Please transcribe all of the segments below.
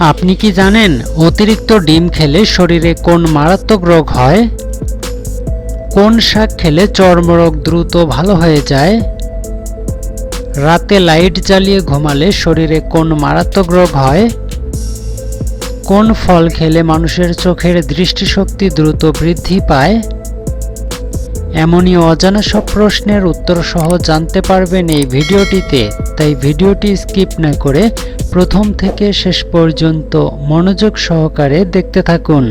আপনি কি জানেন অতিরিক্ত ডিম খেলে শরীরে কোন মারাত্মক রোগ হয়? কোন শাক খেলে চর্মরোগ দ্রুত ভালো হয়ে যায়? রাতে লাইট জ্বালিয়ে ঘুমালে শরীরে কোন মারাত্মক রোগ হয়? কোন ফল খেলে মানুষের চোখের দৃষ্টিশক্তি দ্রুত বৃদ্ধি পায়? এমনই অজানা সব প্রশ্নের উত্তর সহ জানতে পারবেন এই ভিডিওটিতে। তাই ভিডিওটি স্কিপ না করে প্রথম থেকে শেষ পর্যন্ত মনোযোগ সহকারে দেখতে থাকুন।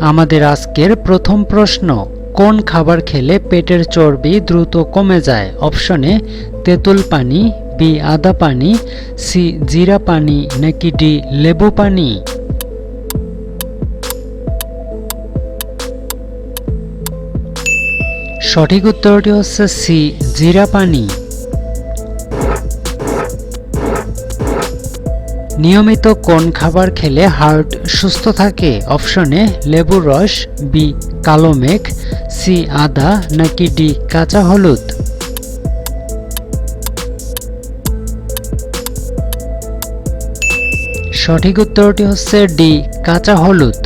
আমাদের আজকের প্রথম প্রশ্ন, কোন খাবার খেলে পেটের চর্বি দ্রুত কমে যায়? অপশনে তেঁতুল পানি, বি, আদা পানি, সি, জিরা পানি, নাকি ডি, লেবু পানি? সঠিক উত্তরটি হচ্ছে সি, জিরা পানি। নিয়মিত কোন খাবার খেলে হার্ট সুস্থ থাকে? অপশনে লেবুর রস, বি, কালো মেঘ, সি, আদা, নাকি ডি, কাঁচা হলুদ। সঠিক উত্তরটি হচ্ছে ডি, কাঁচা হলুদ।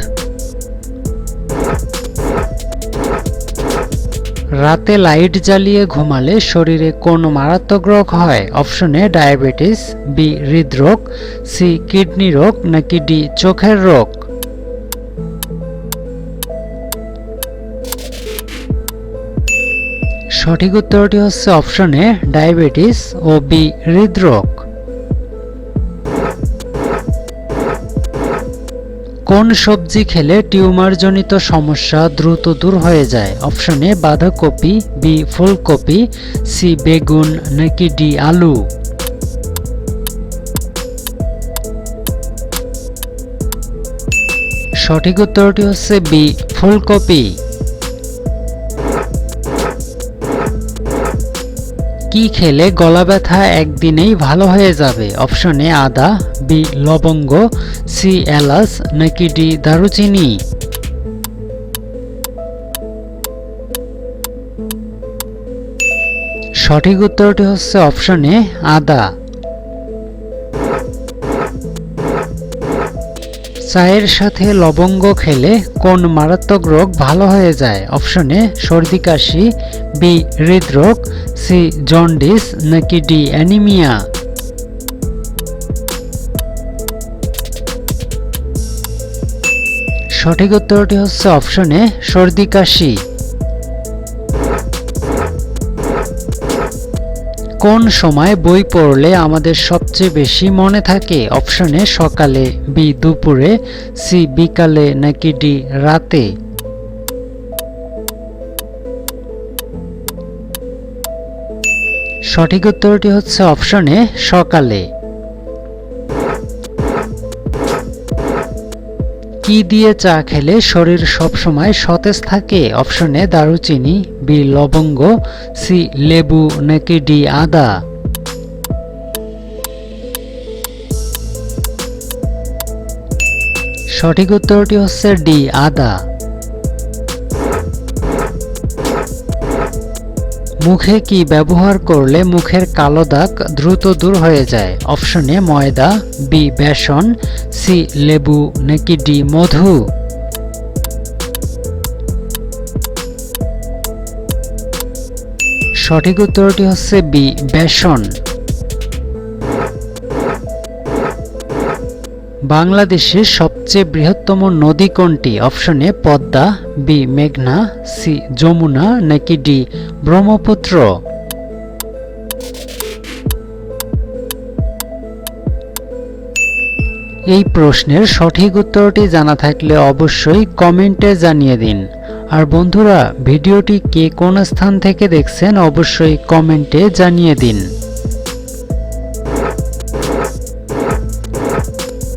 রাতে লাইট জ্বালিয়ে ঘুমালে শরীরে কোন মারাত্মক রোগ হয়। অপশনে ডায়াবেটিস, বি, হৃদরোগ, সি, কিডনি রোগ, নাকি ডি, চোখের রোগ। সঠিক উত্তরটি হচ্ছে অপশনে ডায়াবেটিস ও বি, হৃদরোগ। কোন সবজি খেলে টিউমারজনিত সমস্যা দ্রুত দূর হয়ে যায়? অপশন এ, বাঁধাকপি, বি, ফুলকপি, সি, বেগুন, নাকি ডি, আলু? সঠিক উত্তরটি হচ্ছে বি, ফুলকপি। কি খেলে গলা ব্যথা একদিনেই ভালো হয়ে যাবে। অপশনে আদা, বি লবঙ্গ, সি এলাস নাকি ডি দারুচিনি? সঠিক উত্তরটি হচ্ছে অপশনে আদা। চায়ের সাথে লবঙ্গ খেলে কোন মারাত্মক রোগ ভালো হয়ে যায়? অপশনে সর্দি, কাশি, বি, হৃদরোগ, সি, জন্ডিস, নাকি ডি, অ্যানিমিয়া? সঠিক উত্তরটি হচ্ছে অপশনে সর্দি, কাশি। কোন সময় বই পড়লে আমাদের সবচেয়ে বেশি মনে থাকে? অপশনে সকালে, বি, দুপুরে, সি, বিকালে, নাকি ডি, রাতে? সঠিক উত্তরটি হচ্ছে অপশনে সকালে। কি দিয়ে চা খেলে শরীর সবসময় সতেজ থাকে। অপশনে দারুচিনি, বি লবঙ্গ, সি লেবু, নাকি ডি আদা। সঠিক উত্তরটি হচ্ছে ডি আদা। মুখে কি ব্যবহার করলে মুখের কালো দাগ দ্রুত দূর হয়ে যায়? অপশনে ময়দা, বি, বেসন, সি, লেবু, নাকি ডি, মধু? সঠিক উত্তরটি হচ্ছে বি, বেসন। বাংলাদেশের সবচেয়ে বৃহত্তম নদী কোনটি? অপশনে পদ্মা বি মেঘনা সি যমুনা, নাকি ডি ব্রহ্মপুত্র? এই প্রশ্নের সঠিক উত্তরটি জানা থাকলে অবশ্যই কমেন্টে জানিয়ে দিন। আর বন্ধুরা, ভিডিওটি কে কোন স্থান থেকে দেখছেন অবশ্যই কমেন্টে জানিয়ে দিন।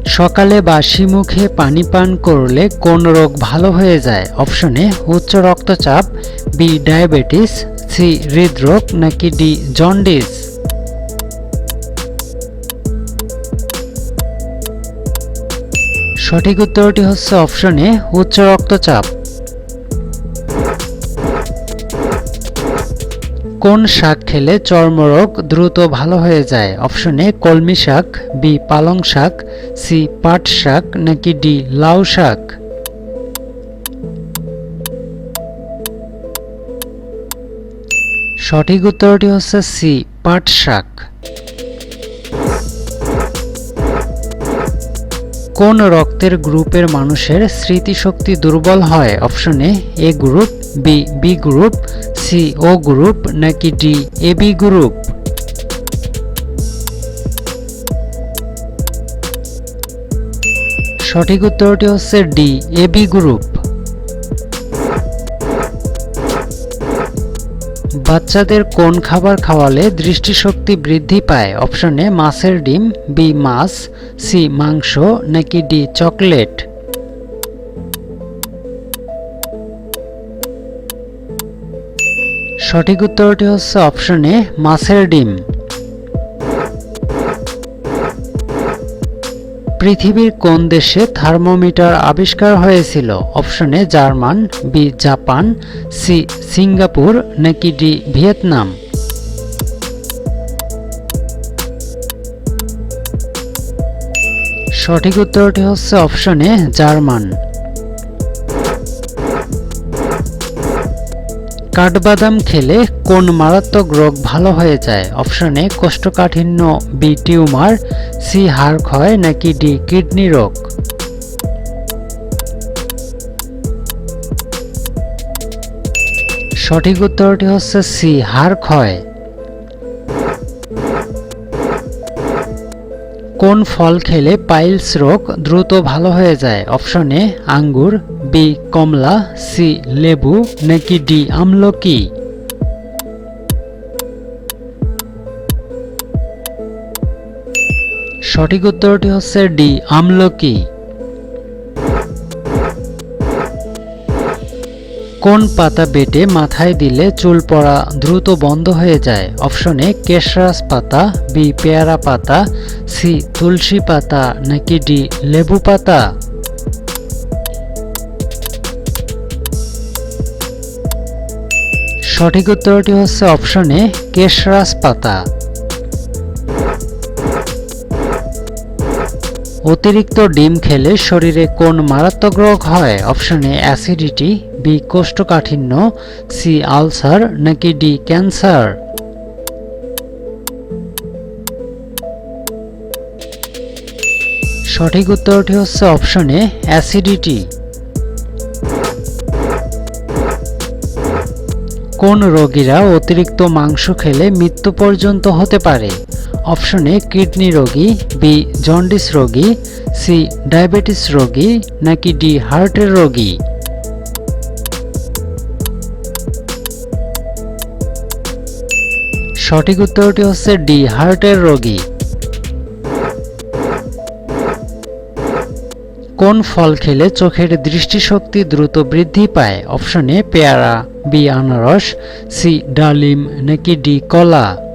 সকালে বাসি মুখে পানি পান করলে কোন রোগ ভালো হয়ে যায়? অপশনে উচ্চ রক্তচাপ, বি, ডায়াবেটিস, সি, হৃদরোগ, নাকি ডি, জন্ডিস। সঠিক উত্তরটি হচ্ছে অপশনে উচ্চ রক্তচাপ। কোন শাক খেলে চর্মরোগ দ্রুত ভালো হয়ে যায়? অপশন কলমি শাক, বি, পালং শাক সি পাট শাক নাকি ডি লাউ শাক? সঠিক উত্তরটি হচ্ছে সি পাট শাক। কোন রক্তের গ্রুপের মানুষের স্মৃতিশক্তি দুর্বল হয়? Option A A group, B B group, C, O group, নাকি ডি, এ, বি গ্রুপ? সঠিক উত্তরটি হচ্ছে ডি এ বি গ্রুপ বাচ্চাদের কোন খাবার খাওয়ালে দৃষ্টিশক্তি বৃদ্ধি পায়? অপশন মাছের ডিম বি মাছ সি মাংস, নাকি ডি চকলেট? সঠিক উত্তরটি হচ্ছে অপশন মাছের ডিম। পৃথিবীর কোন দেশে থার্মোমিটার আবিষ্কার হয়েছিল? অপশনে German, B, Japan, C, Singapore, নাকি ডি, ভিয়েতনাম? সঠিক উত্তরটি হচ্ছে অপশনে জার্মান। কাঠবাদাম খেলে কোন মারাত্মক রোগ ভালো হয়ে যায়? অপশন এ, কোষ্ঠকাঠিন্য, বি, টিউমার সি হাড় ক্ষয় নাকি ডি কিডনি রোগ? সঠিক উত্তরটি হচ্ছে সি, হাড় ক্ষয়। কোন ফল খেলে পাইলস রোগ দ্রুত ভালো হয়ে যায়? অপশন এ, আঙ্গুর, বি, কমলা, সি, লেবু, নাকি ডি, আমলকি? সঠিক উত্তরটি হচ্ছে ডি, আমলকি। কোন পাতা বেটে মাথায় দিলে চুল পড়া দ্রুত বন্ধ হয়ে যায়? অপশন এ, কেশরাস পাতা, বি, পেয়ারা পাতা, সি, তুলসী পাতা, নাকি ডি, লেবু পাতা? সঠিক উত্তরটি হচ্ছে অপশনে কেশরাস পাতা। অতিরিক্ত ডিম খেলে শরীরে কোন মারাত্মক রোগ হয়? অপশনে অ্যাসিডিটি, বি, কোষ্ঠকাঠিন্য, সি, আলসার, নাকি ডি, ক্যান্সার? সঠিক উত্তরটি হচ্ছে অপশনে অ্যাসিডিটি। কোন রোগীরা অতিরিক্ত মাংস খেলে মৃত্যু পর্যন্ত হতে পারে? অপশনে কিডনি রোগী, বি, জন্ডিস রোগী, সি, ডায়াবেটিস রোগী, নাকি ডি, হার্টের রোগী? সঠিক উত্তরটি হচ্ছে ডি, হার্টের রোগী। কোন ফল খেলে চোখের দৃষ্টিশক্তি দ্রুত বৃদ্ধি পায়? অপশন এ পেয়ারা, বি, আনারস, সি, ডালিম, নাকি ডি, কলা?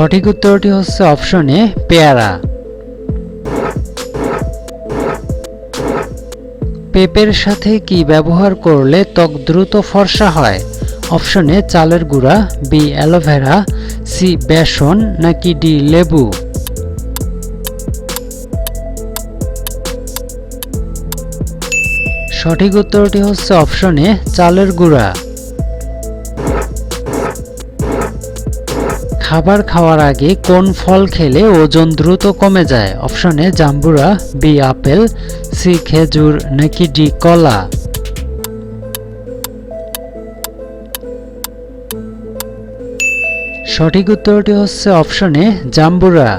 সঠিক উত্তরটি হচ্ছে অপশন এ, পেয়ারা। পেঁপের সাথে কি ব্যবহার করলে ত্বক দ্রুত ফর্সা হয়? অপশনে চালের গুঁড়া, বি, অ্যালোভেরা, সি, বেসন, নাকি ডি, লেবু। সঠিক উত্তরটি হচ্ছে অপশনে চালের গুঁড়া। খাবার খাওয়ার আগে কোন ফল খেলে ওজন দ্রুত কমে যায়? অপশনে জাম্বুরা বি আপেল সি খেজুর, নাকি ডি কলা? সঠিক উত্তরটি হচ্ছে অপশনে জাম্বুরা।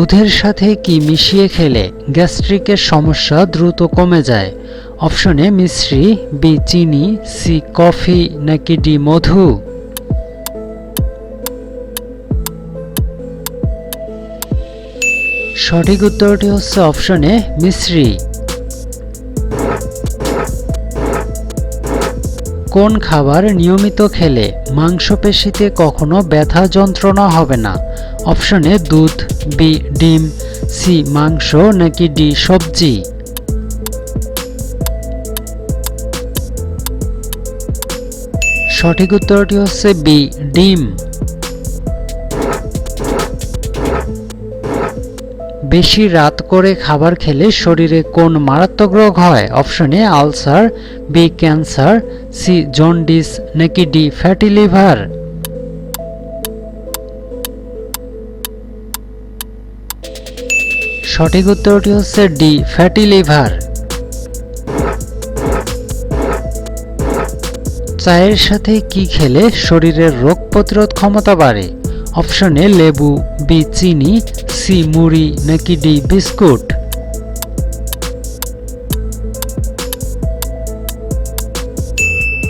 দুধের সাথে কি মিশিয়ে খেলে গ্যাস্ট্রিকের সমস্যা দ্রুত কমে যায়? অপশনে মিশ্রি, বি চিনি, সি কফি, নাকি ডি মধু? সঠিক উত্তরটি হচ্ছে অপশনে মিশ্রি। কোন খাবার নিয়মিত খেলে মাংসপেশিতে কখনো ব্যথা যন্ত্রণা হবে না? অপশনে দুধ বি ডিম সি মাংস, নাকি ডি সবজি? সঠিক উত্তরটি হচ্ছে বি ডিম। বেশি রাত করে খাবার খেলে শরীরে কোন মারাত্মক রোগ হয়? Option A ulcer B cancer C jaundice, নাকি ডি ফ্যাটি লিভার? সঠিক উত্তরটি হচ্ছে ডি ফ্যাটি লিভার চায়ের সাথে কি খেলে শরীরের রোগ প্রতিরোধ ক্ষমতা বাড়ে? অপশন এ, লেবু, বি, চিনি, সি, মুড়ি, নাকি ডি, বিস্কুট।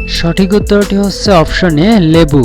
সঠিক উত্তরটি হচ্ছে অপশন এ, লেবু।